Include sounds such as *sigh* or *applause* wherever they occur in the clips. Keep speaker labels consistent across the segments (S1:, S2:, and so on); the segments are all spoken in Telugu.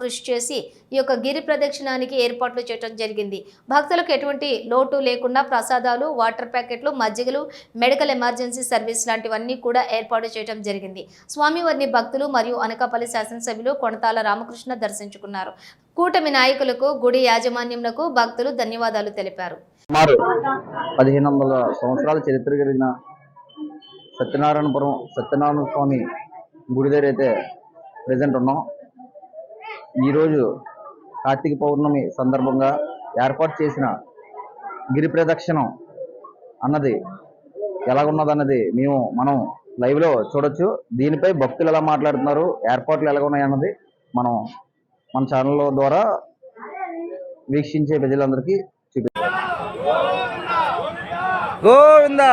S1: కృషి చేసి ఈ యొక్క గిరి ప్రదక్షిణానికి ఏర్పాట్లు చేయడం జరిగింది. భక్తులకు ఎటువంటి లోటు లేకుండా ప్రసాదాలు వాటర్ ప్యాకెట్లు మజ్జిగలు మెడికల్ ఎమర్జెన్సీ సర్వీస్ లాంటివన్నీ కూడా ఏర్పాటు చేయడం జరిగింది. స్వామివారిని భక్తులు మరియు అనకాపల్లి శాసనసభ్యులు కొనతాల రామకృష్ణ దర్శించుకున్నారు. కూటమి నాయకులకు గుడి యాజమాన్యంలకు భక్తులు ధన్యవాదాలు తెలిపారు.
S2: పదిహేను వందల సంవత్సరాల చరిత్ర కలిగిన సత్యనారాయణపురం సత్యనారాయణ స్వామి గుడి దగ్గర అయితే ప్రజెంట్ ఉన్నాం. ఈరోజు కార్తీక పౌర్ణమి సందర్భంగా ఏర్పాటు చేసిన గిరి ప్రదక్షిణం అన్నది ఎలాగున్నదన్నది మేము మనం లైవ్లో చూడొచ్చు. దీనిపై భక్తులు ఎలా మాట్లాడుతున్నారు ఏర్పాట్లు ఎలా ఉన్నాయి అన్నది మనం మన ఛానల్ ద్వారా వీక్షించే ప్రజలందరికీ చూపిస్తాం. గోవిందా!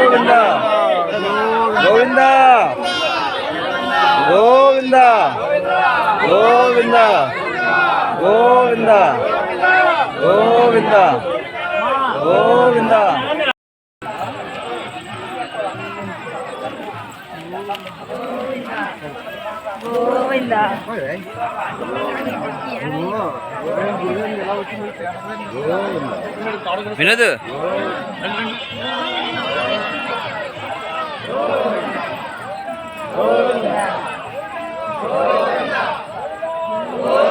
S2: கோவிந்தா. கோவிந்தா. கோவிந்தா. கோவிந்தா. வினது கோவிந்தா. 오!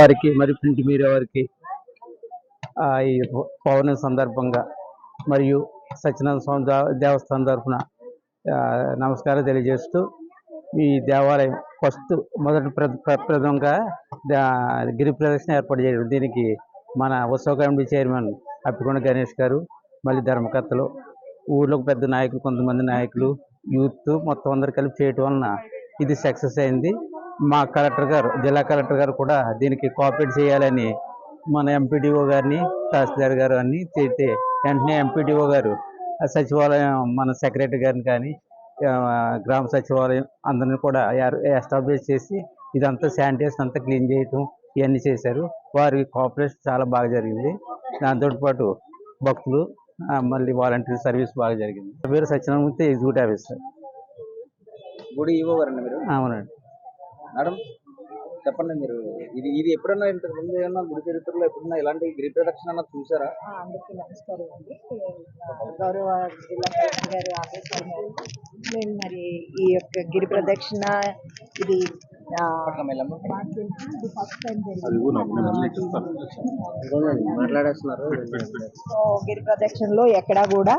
S2: వారికి మరి ప్రింట్ మీడియా వారికి ఈ పౌర్ణమి సందర్భంగా మరియు సత్యనారాయణ స్వామి దేవస్థానం తరఫున నమస్కారం తెలియజేస్తూ ఈ దేవాలయం ఫస్ట్ మొదటి ప్ర ప్రథమంగా గిరి ప్రదక్షిణ ఏర్పాటు చేయడం. దీనికి మన ఉత్సవ కమిటీ చైర్మన్ అప్పికొండ గణేష్ గారు మళ్ళీ ధర్మకర్తలు ఊర్లో పెద్ద నాయకులు కొంతమంది నాయకులు యూత్ మొత్తం అందరు కలిపి చేయటం వలన ఇది సక్సెస్ అయింది. మా కలెక్టర్ గారు జిల్లా కలెక్టర్ గారు కూడా దీనికి కోఆపరేట్ చేయాలని మన ఎంపీడీఓ గారిని తహసీల్దార్ గారు అన్ని చేస్తే వెంటనే ఎంపీడీఓ గారు సచివాలయం మన సెక్రటరీ గారిని కానీ గ్రామ సచివాలయం అందరిని కూడా ఎస్టాబ్లిష్ చేసి ఇదంతా శానిటైజేషన్ అంతా క్లీన్ చేయటం ఇవన్నీ చేశారు. వారి కోఆపరేషన్ చాలా బాగా జరిగింది. దాంతో పాటు భక్తులు మళ్ళీ వాలంటీర్ సర్వీస్ బాగా జరిగింది. పేరు సత్యనారాయణమూర్తి ఎగ్జిక్యూటివ్ ఆఫీసర్.
S3: గుడి ఈవో గారండి మీరు?
S2: అవునండి.
S3: మేడం చెప్పండి మీరు. ఇది ఇది ఎప్పుడన్నా ఇంతకు ముందు ఏమన్నా గుడి చరిత్రలో ఎప్పుడన్నా ఇలాంటి గ్రీప్ రిడక్షన్ అన్నది చూసారా
S4: అందరికీ నమస్కారం అండి గౌరవ జిల్లా కలెక్టర్ గారి ఆదేశాల మేరకు మేము మరి ఈ యొక్క గిరి ప్రదక్షిణ ఇది సో గిరి ప్రదక్షిణలో ఎక్కడా కూడా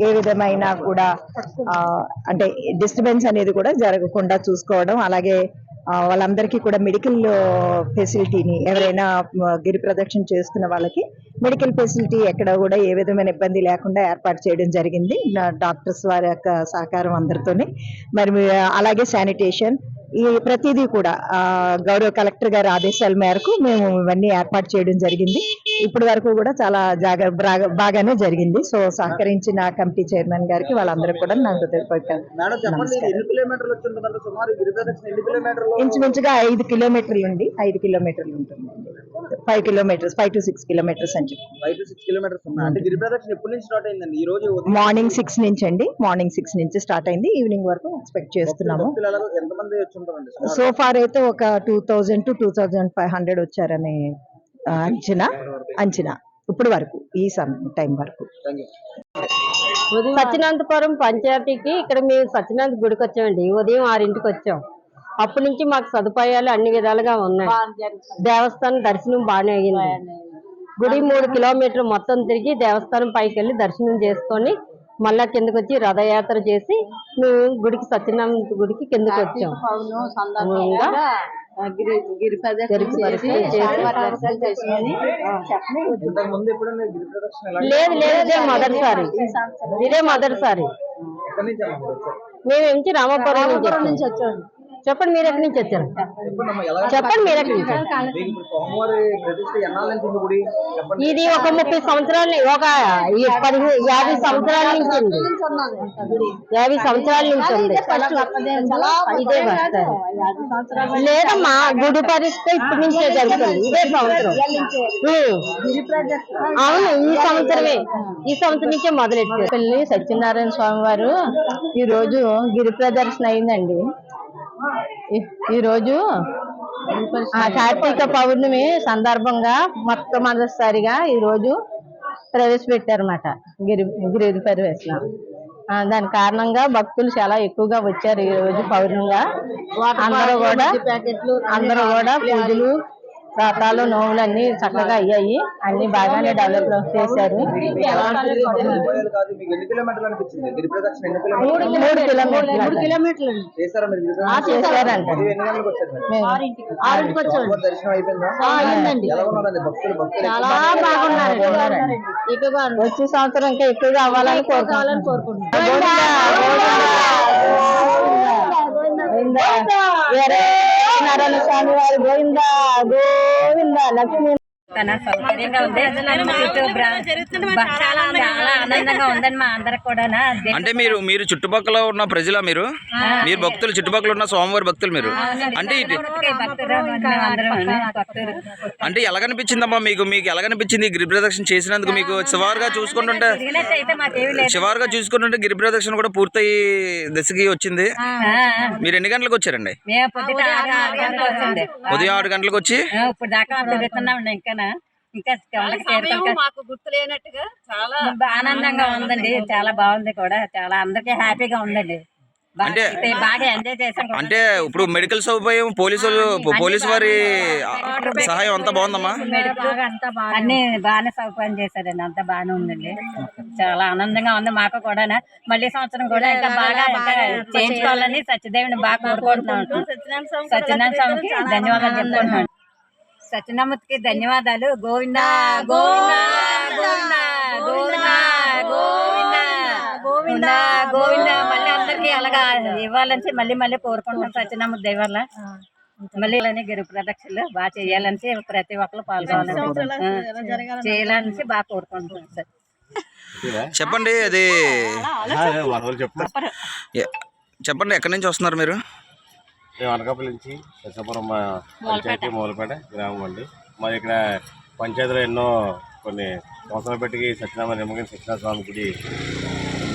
S4: ఏ విధమైన కూడా అంటే డిస్టర్బెన్స్ అనేది కూడా జరగకుండా చూసుకోవడం అలాగే వాళ్ళందరికీ కూడా మెడికల్ ఫెసిలిటీని ఎవరైనా గిరి ప్రదక్షిణ చేస్తున్న వాళ్ళకి మెడికల్ ఫెసిలిటీ ఎక్కడ కూడా ఏ విధమైన ఇబ్బంది లేకుండా ఏర్పాటు చేయడం జరిగింది. డాక్టర్స్ వారి యొక్క సహకారం అందరితోనే. మరి అలాగే శానిటేషన్ ఈ ప్రతిదీ కూడా గౌరవ కలెక్టర్ గారి ఆదేశాల మేరకు మేము ఇవన్నీ ఏర్పాటు చేయడం జరిగింది. ఇప్పటి వరకు కూడా చాలా జాగ్ర బాగా- బాగానే జరిగింది. సో సహకరించిన కమిటీ చైర్మన్ గారికి వాళ్ళందరికీ కూడా నా హృదయపూర్వక
S3: మేడం చెప్పండి ఇది ఎన్ని కిలోమీటర్లు వచ్చి ఉంటుందంటే సుమారు ఈ గిరి ప్రదక్షిణ ఎన్ని కిలోమీటర్లు?
S4: ఇంచుమించుగా ఐదు కిలోమీటర్లు ఉండి ఐదు కిలోమీటర్లు ఉంటుందండి. Five kilometres five to six kilometres అని చెప్పి. మార్నింగ్ సిక్స్ నుంచి అండి. మార్నింగ్ సిక్స్ నుంచి స్టార్ట్ అయింది. ఈవినింగ్ వరకు ఎక్స్పెక్ట్ చేస్తున్నాము.
S3: ఎంతమంది?
S4: సో ఫార్ అయితే ఒక two thousand to two thousand five hundred వచ్చారనే అంచనా? అంచనా. ఇప్పుడు వరకు ఈ టైం వరకు.
S5: సత్యనంతపురం పంచాయతీకి ఇక్కడ మేము సత్యనంత గుడికి వచ్చామండి. ఉదయం ఆరింటికి వచ్చాం. అప్పటి నుంచి మాకు సదుపాయాలు అన్ని విధాలుగా ఉన్నాయి. దేవస్థానం దర్శనం బాగానే అయ్యింది గుడి మూడు కిలోమీటర్లు మొత్తం తిరిగి దేవస్థానం పైకి వెళ్ళి దర్శనం చేసుకొని మళ్ళా కిందకి వచ్చి రథయాత్ర చేసి మేము గుడికి సత్యనారాయణ గుడికి కిందకి వచ్చాం ఇంకా గిరి ప్రదక్షిణ చేసి
S3: ఇంతకు ముందు ఎప్పుడైనా గిరి ప్రదక్షిణ ఎలా
S5: లేదు లేదు ఇదే మొదటిసారి. ఇదే మొదటిసారి. మేము నుంచి రామాపురం నుంచి వచ్చాం. చెప్పండి మీరు ఎక్కడి నుంచి వచ్చారు?
S3: చెప్పండి అమ్మా ఎలా
S5: చెప్పండి మీరు ఎక్కడి నుంచి? ఇది ఒక ముప్పై సంవత్సరాలు ఒక పదిహేను యాభై సంవత్సరాల నుంచి ఉంది. యాభై సంవత్సరాల నుంచి ఉంది. ఇదే వస్తారు లేదమ్మా గుడి పరిస్థితి ఇప్పటి నుంచే జరుగుతుంది. ఇదే సంవత్సరం. అవును ఈ సంవత్సరమే. ఈ సంవత్సరం నుంచే మొదలెట్టారు.
S6: పెళ్ళి సత్యనారాయణ స్వామి వారు ఈ రోజు గిరి ప్రదర్శన అయిందండి. ఈ- ఈ రోజు ఆ కార్తీక పౌర్ణమి సందర్భంగా మొట్టమొదటిసారిగా ఈ రోజు ప్రవేశపెట్టారన్నమాట గిరి గిరి ప్రవేశన ఆ, దాని కారణంగా భక్తులు చాలా ఎక్కువగా వచ్చారు ఈ రోజు పౌర్ణమిగా. అందరూ కూడా అందరూ కూడా పూజలు వ్రతాలు నోములు అన్ని చక్కగా అయ్యాయి. అన్ని బాగానే డెవలప్ చేశారు. మూడు కిలోమీటర్లు? చేశారంట చాలా వచ్చే సంవత్సరం ఇంకా ఎక్కువగా అవ్వాలని కోరుకుంటున్నాను నారాయణ స్వామి వారి గోవింద. గోవింద లక్ష్మీ
S7: తన సౌకర్యంగా ఉంది. చాలా ఆనందంగా ఉందండి మా అందరికి కూడా
S8: అంటే మీరు మీరు చుట్టుపక్కల ఉన్న ప్రజల మీరు? మీరు భక్తులు చుట్టుపక్కల ఉన్న స్వామివారి భక్తులు మీరు? అంటే అంటే ఎలాగనిపించిందమ్మా మీకు? మీకు ఎలాగనిపించింది ఈ గిరి ప్రదక్షిణ చేసినందుకు మీకు? శివారుగా చూసుకుంటుంటే శివారుగా చూసుకుంటుంటే గిరి ప్రదక్షిణ కూడా పూర్తయి దశకి వచ్చింది. మీరు ఎన్ని గంటలకు వచ్చారండి? ఉదయం ఆరు గంటలకు వచ్చి?
S7: ఇంకా
S9: మాకు చాలా
S7: ఆనందంగా ఉందండి. చాలా బాగుంది కూడా. చాలా అందరికీ హ్యాపీగా ఉందండి. బాగా
S8: అంటే-
S7: బాగా ఎంజాయ్ చేసాం.
S8: అంటే ఇప్పుడు మెడికల్ సౌకర్యం పోలీసులు పోలీసు వారి సహాయం అంతా బాగుందమ్మా?
S7: అన్ని బాగానే సౌకర్యం చేశారండి. అంతా బాగానే ఉందండి. చాలా ఆనందంగా ఉంది మాకు కూడా మళ్ళీ సంవత్సరం కూడా ఇంకా బాగా చేయించుకోవాలని సత్యదేవిని బాగా కోరుకుంటున్నాం. సత్యనారాయణ స్వామికి ధన్యవాదాలు చెప్పుకుంటున్నాను సత్యనామూర్తికి ధన్యవాదాలు. గోవింద గోవింద గోవింద గోవింద గోవింద గోవింద మళ్ళీ అందరికి అలాగా ఇవ్వాలని మళ్ళీ మళ్ళీ కోరుకుంటున్నాం సత్యనామూర్తి దయవల్ల మళ్ళీ ఇలానే గిరి ప్రదక్షిణలు బాగా చేయాలని ప్రతి ఒక్కరు పాల్గొనాలని చేయాలని బాగా కోరుకుంటున్నాం సార్.
S8: చెప్పండి అది చెప్పండి ఎక్కడి నుంచి వస్తున్నారు మీరు?
S10: మేము అనకాపల్లి నుంచి దశాపురం మా పంచాయతీ మూలపేట గ్రామం అండి. మాది ఇక్కడ పంచాయతీలో ఎన్నో కొన్ని సంవత్సరాలు పెట్టి సత్యనారాయణ నిమ్మగిన సత్యనారాయణ స్వామి గుడి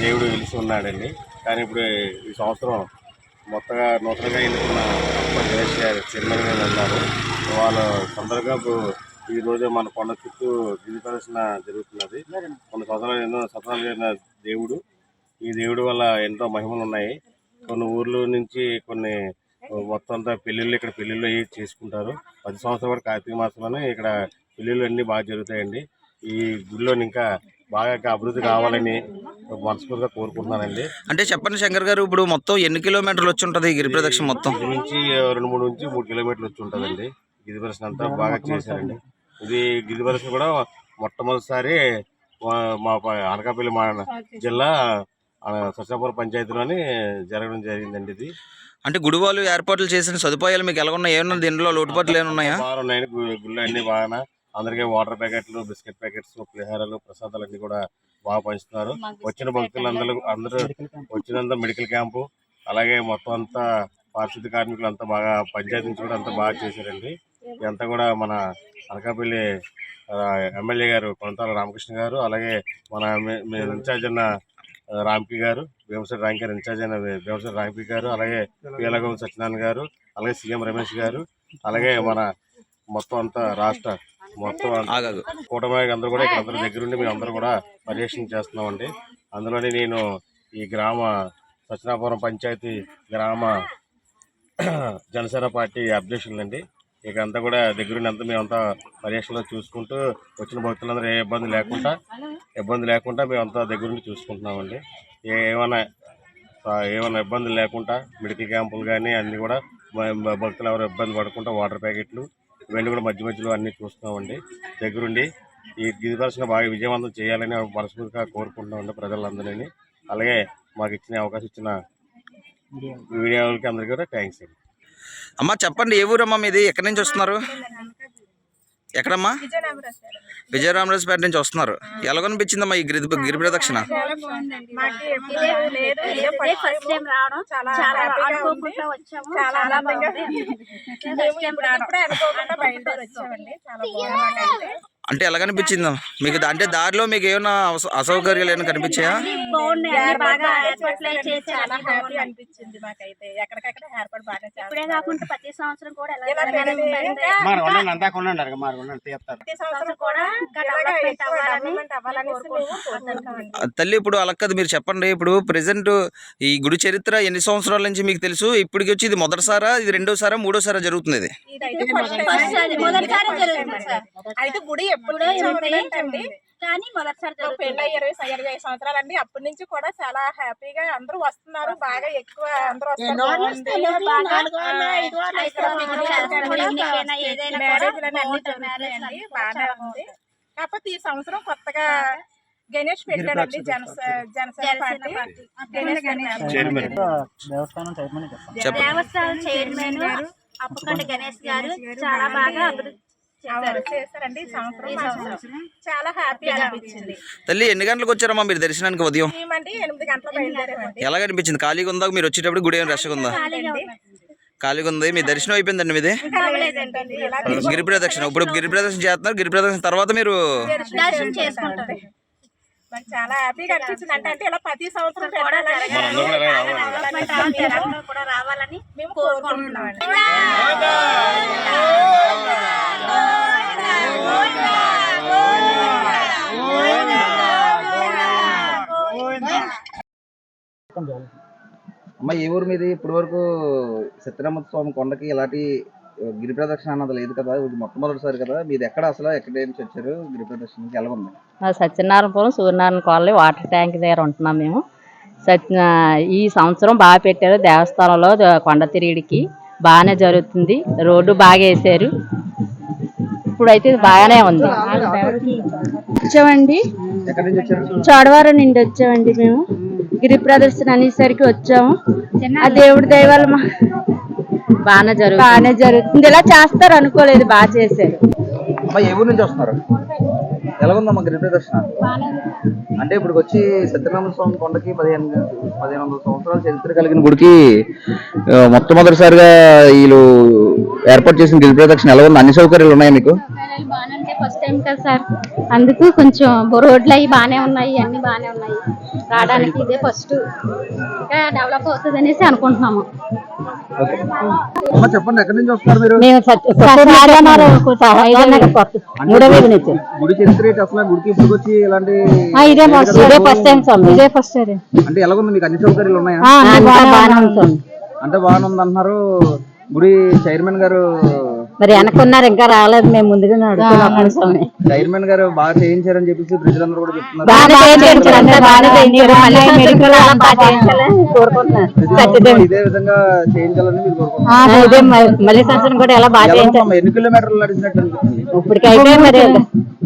S10: దేవుడు వెలిసి ఉన్నాడండి. కానీ ఇప్పుడు ఈ సంవత్సరం మొత్తగా నూతనంగా ఎన్నుకున్న జగేష్ గారు చైర్మన్ గారు ఉన్నారు. తొందరగా ఇప్పుడు ఈ రోజు మన కొండ చుట్టూ గిరి ప్రదర్శన జరుగుతున్నది. కొన్ని సంవత్సరాలు ఎన్నో సంవత్సరాలు దేవుడు. ఈ దేవుడి వల్ల ఎంతో మహిమలు ఉన్నాయి. కొన్ని ఊర్ల నుంచి కొన్ని మొత్తం అంతా పెళ్ళిళ్ళు ఇక్కడ పెళ్ళిళ్ళు అవి చేసుకుంటారు. పది సంవత్సరాల వరకు కార్తీక మాసంలోనే ఇక్కడ పెళ్ళిళ్ళు అన్నీ బాగా జరుగుతాయండి. ఈ గుడిలో ఇంకా బాగా అభివృద్ధి కావాలని మనస్ఫూర్తిగా కోరుకుంటున్నానండి.
S8: అంటే చెప్పండి శంకర్ గారు ఇప్పుడు మొత్తం ఎన్ని కిలోమీటర్లు వచ్చి ఉంటుంది గిరి ప్రదక్షిణ మొత్తం?
S10: నుంచి రెండు మూడు నుంచి మూడు కిలోమీటర్లు వచ్చి ఉంటుందండి. గిరి ప్రదర్శన అంతా బాగా చేశారండి. ఇది గిరి కూడా మొట్టమొదటిసారి మా- అనకాపల్లి మా జిల్లా ఆ, సత్యాపురం పంచాయతీలోని జరగడం జరిగిందండి ఇది.
S8: అంటే గుడి వాళ్ళు ఏర్పాట్లు చేసిన సదుపాయాలు మీకు ఎలా ఉన్నాయి ఏమన్నా దీనిలో లోటుపాట్లు ఏమైనా ఉన్నాయా
S10: బాగా ఉన్నాయండి గు- గుళ్ళు అన్ని బాగా అందరికీ వాటర్ ప్యాకెట్లు బిస్కెట్ ప్యాకెట్స్ పులిహారాలు ప్రసాదాలు అన్ని కూడా బాగా పంచుతున్నారు. వచ్చిన భక్తులు అందరూ అందరూ వచ్చినంత మెడికల్ క్యాంపు అలాగే మొత్తం అంతా పారిశుద్ధ కార్మికులు అంతా బాగా పంచాయతీ నుంచి కూడా అంతా బాగా చేశారండి. ఇదంతా కూడా మన అనకాపల్లి ఎమ్మెల్యే గారు కొనతాల రామకృష్ణ గారు అలాగే మన ఇన్ఛార్జ్ అన్న రాంపి గారు భీమసరి ర్యాంక్ గారు ఇన్ఛార్జ్ అయిన భీమసరి రాంపి గారు అలాగే పీలగం సత్యనారాయణ గారు అలాగే సీఎం రమేష్ గారు అలాగే మన మొత్తం అంతా రాష్ట్ర మొత్తం కూటమి అందరూ కూడా ఇక్కడ అందరూ దగ్గరుండి మేము అందరూ కూడా పర్యవేక్షణ చేస్తున్నామండి. అందులోని నేను ఈ గ్రామ సత్యనాపురం పంచాయతీ గ్రామ జనసేన పార్టీ అధ్యక్షులు అండి ఇక అంతా కూడా దగ్గరుండి అంతా మేమంతా పర్యవేక్షణలో చూసుకుంటూ వచ్చిన భక్తులందరూ ఏ ఇబ్బంది లేకుండా ఇబ్బంది లేకుండా మేమంతా దగ్గరుండి చూసుకుంటున్నామండి. ఏ ఏమైనా ఏమైనా ఇబ్బందులు లేకుండా మెడికల్ క్యాంపులు కానీ అన్నీ కూడా భక్తులు ఎవరు ఇబ్బంది పడకుండా వాటర్ ప్యాకెట్లు ఇవన్నీ కూడా మధ్య మధ్యలో అన్నీ చూస్తున్నామండి. దగ్గరుండి ఈ గిరి దర్శనం బాగా విజయవంతం చేయాలని మనస్ఫూర్తిగా కోరుకుంటున్నామండి ప్రజలందరినీ. అలాగే మాకు ఇచ్చిన అవకాశం ఇచ్చిన వీడియోలకి అందరికీ కూడా థ్యాంక్స్ అండి.
S8: అమ్మా చెప్పండి ఏ ఊరమ్మా మీది? ఎక్కడి నుంచి వస్తున్నారు? ఎక్కడమ్మా? విజయరామరాజపేట నుంచి వస్తున్నారు. ఎలా అనిపించిందమ్మా ఈ గిరి గిరి ప్రదక్షిణ
S9: మాకు ఎప్పుడు లేదు. ఇదే ఫస్ట్ టైం రావడం. చాలా *laughs*
S8: అంటే ఎలా కనిపించిందో? మీకు అంటే దారిలో మీకు ఏమైనా అస- అసౌకర్యాలు ఏమైనా కనిపించాయా?
S9: ఇప్పుడే కాకుండా ప్రతి సంవత్సరం కూడా
S8: తల్లి ఇప్పుడు అలా కాదు మీరు చెప్పండి. ఇప్పుడు ప్రెసెంట్ ఈ గుడి చరిత్ర ఎన్ని సంవత్సరాల నుంచి మీకు తెలుసు? ఇప్పటికి వచ్చి ఇది మొదటిసారా? ఇది రెండోసారా? మూడోసారా జరుగుతుంది ఇది?
S9: అయితే గుడి ఎప్పుడు ఉందండి కానీ మొదటిసారి పెళ్ళి ఇరవై ఇరవై ఐదు సంవత్సరాలు అండి. అప్పటి నుంచి కూడా చాలా హ్యాపీగా అందరూ వస్తున్నారు. బాగా ఎక్కువ అందరూ వస్తున్నారు కాకపోతే ఈ సంవత్సరం కొత్తగా గణేష్ పెట్టాడండి జనస జనసేన పార్టీ. గణేష్
S10: చైర్మన్.
S8: చెప్పండి.
S9: దేవస్థానం చైర్మన్ అప్పకొండ గణేష్ గారు చాలా బాగా అభివృద్ధి చేశారండి. సంవత్సరం చాలా అనిపించింది.
S8: తల్లి ఎన్ని గంటలకు వచ్చారమ్మా మీరు దర్శనానికి ఉదయం?
S9: మేమండి ఎనిమిది గంటల బయలుదేరామండి.
S8: ఎలా కనిపించింది ఖాళీగా ఉందా? మీరు వచ్చేటప్పుడు గుడి ఏమైనా రష్గా ఉందా? ఖాళీగా ఉంది. మీ దర్శనం అయిపోయిందండి మీది? గిరి ప్రదక్షిణ. ఇప్పుడు గిరి ప్రదక్షిణ చేస్తున్నారు. గిరి ప్రదక్షిణ తర్వాత మీరు
S9: నాకు చాలా హ్యాపీగా అనిపించింది అంటే అంటే ఇలా ప్రతి సంవత్సరం
S10: కూడా రావాలని.
S9: జనాలు కూడా రావాలని మేము కోరుకుంటున్నాం
S3: అమ్మ ఏ ఊరు మీది ఇప్పటి వరకు సత్యనారాయణ స్వామి కొండకి ఇలాంటి గిరి ప్రదక్షిణ అన్నది లేదు కదా ఇది మొట్టమొదటిసారి కదా. మీది ఎక్కడ అసలు? ఎక్కడి నుంచి వచ్చారు? గిరి ప్రదక్షిణకి ఎలా ఉంది
S5: Satyanarayanapuram Suryanarayana colony water tank దగ్గర ఉంటున్నాం మేము. సత్య ఈ సంవత్సరం బాగా పెట్టారు దేవస్థానంలో కొండ తిరిగిడికి బాగానే జరుగుతుంది. రోడ్డు బాగా వేసారు ఇప్పుడైతే బాగానే ఉంది.
S6: వచ్చామండి.
S3: ఎక్కడి నుంచి వచ్చారు?
S6: చోడవరం నుండి వచ్చామండి మేము. గిరి ప్రదర్శన అనేసరికి వచ్చాము. ఆ దేవుడి దయవల్ల మా
S5: బాగానే జరుగుతుంది.
S6: బాగానే జరుగుతుంది. ఇలా చేస్తారు అనుకోలేదు బాగా చేశారు.
S3: అమ్మ ఏ ఊరు నుంచి వస్తున్నారు? ఎలా ఉందమ్మా గిరి ప్రదర్శన? అంటే ఇప్పుడు వచ్చి సత్యనారాయణ స్వామి కొండకి పదిహేను పదిహేను వందల సంవత్సరాల చరిత్ర కలిగిన గుడికి మొట్టమొదటిసారిగా వీళ్ళు ఏర్పాటు చేసిన గిరి ప్రదక్షిణ ఎలా ఉంది అన్ని సౌకర్యాలు ఉన్నాయా మీకు?
S6: బాగానే ఫస్ట్ టైం కదా సార్. అందుకు కొంచెం రోడ్లు అవి బాగానే ఉన్నాయి అన్ని బాగానే ఉన్నాయి. రావడానికి ఇదే ఫస్ట్ ఇంకా డెవలప్ అవుతుంది అనేసి అనుకుంటున్నాము.
S3: చెప్పండి ఎక్కడి నుంచి వస్తున్నారు మీరు? గుడి చరిత్ర అసలు గుడికి ఇప్పుడు వచ్చి ఇలాంటి
S5: ఇదే ఫస్ట్ ఇదే ఫస్ట్ టైం స్వామి.
S6: ఇదే ఫస్ట్ అదే
S3: అంటే ఎలా ఉంది మీకు అన్ని సౌకర్యాలు ఉన్నాయా?
S5: అంతా బాగానే ఉంది. స్వామి
S3: అంటే బాగానే ఉంది అంటున్నారు గుడి చైర్మన్ గారు
S5: మరి వెనకున్నారు ఇంకా రాలేదు మేము ముందుగా నడుస్తున్నాం స్వామి.
S3: చైర్మన్ గారు బాగా చేయించారని చెప్పేసి ప్రజలందరూ కూడా చెప్తున్నారు.
S5: బాగానే చేయించారు అంతా బాగానే చేయించారు. మళ్ళీ మెడికల్ అలా బాగా చేయించాలని కోరుకుంటున్నాను
S3: ప్రతి సంవత్సరం ఇదే విధంగా చేయించాలని మీరు కోరుకుంటున్నారు.
S5: ఇదే మ- మళ్ళీ సంవత్సరం కూడా ఎలా బాగా
S3: ఎలా
S5: చేయించారు?
S3: ఉందమ్మా? ఎన్ని కిలోమీటర్లు నడిచినట్టు అనిపిస్తుంది?
S5: ఇప్పటికైతే మరి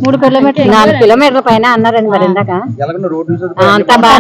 S5: మూడు కిలోమీటర్లు. నాలుగు కిలోమీటర్ల పైన అన్నారండి మరి ఇందాక.
S3: ఎలాగన్నా రోడ్లు
S5: ఆ, అంతా బాగా